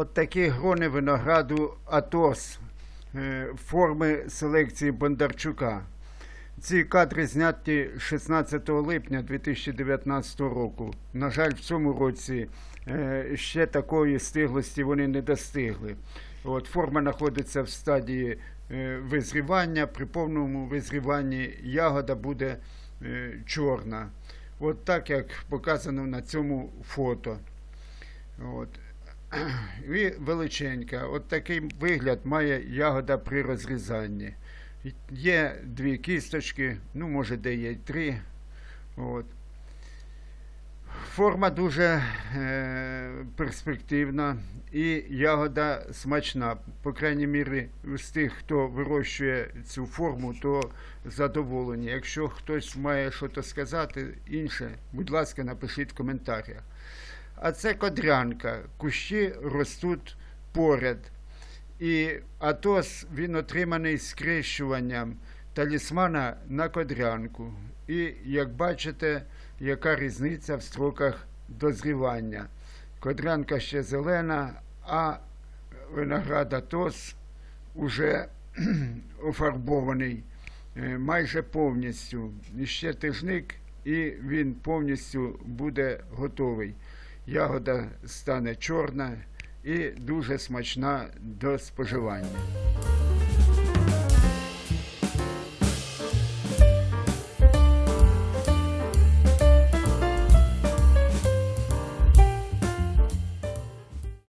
От такі грони винограду Атос е, форми селекції Бондарчука. Ці кадри зняті 16 липня 2019 року. На жаль, в цьому році е, ще такої стиглості вони не достигли. От, форма знаходиться в стадії е, визрівання. При повному визріванні ягода буде чорна. От так як показано на цьому фото. От. І величенька. От такий вигляд має ягода при розрізанні. Є дві кісточки, ну, може, де є три. От. Форма дуже е, перспективна і ягода смачна. По крайній мірі, з тих, хто вирощує цю форму, то задоволені. Якщо хтось має щось сказати інше, будь ласка, напишіть в коментарях. А це кодрянка. Кущі ростуть поряд. І Атос він отриманий скрещуванням талісмана на кодрянку. І як бачите, яка різниця в строках дозрівання. Кодрянка ще зелена, а виноград Атос уже офарбований е, майже повністю. Ще тижник, і він повністю буде готовий. Ягода стане чорна і дуже смачна до споживання.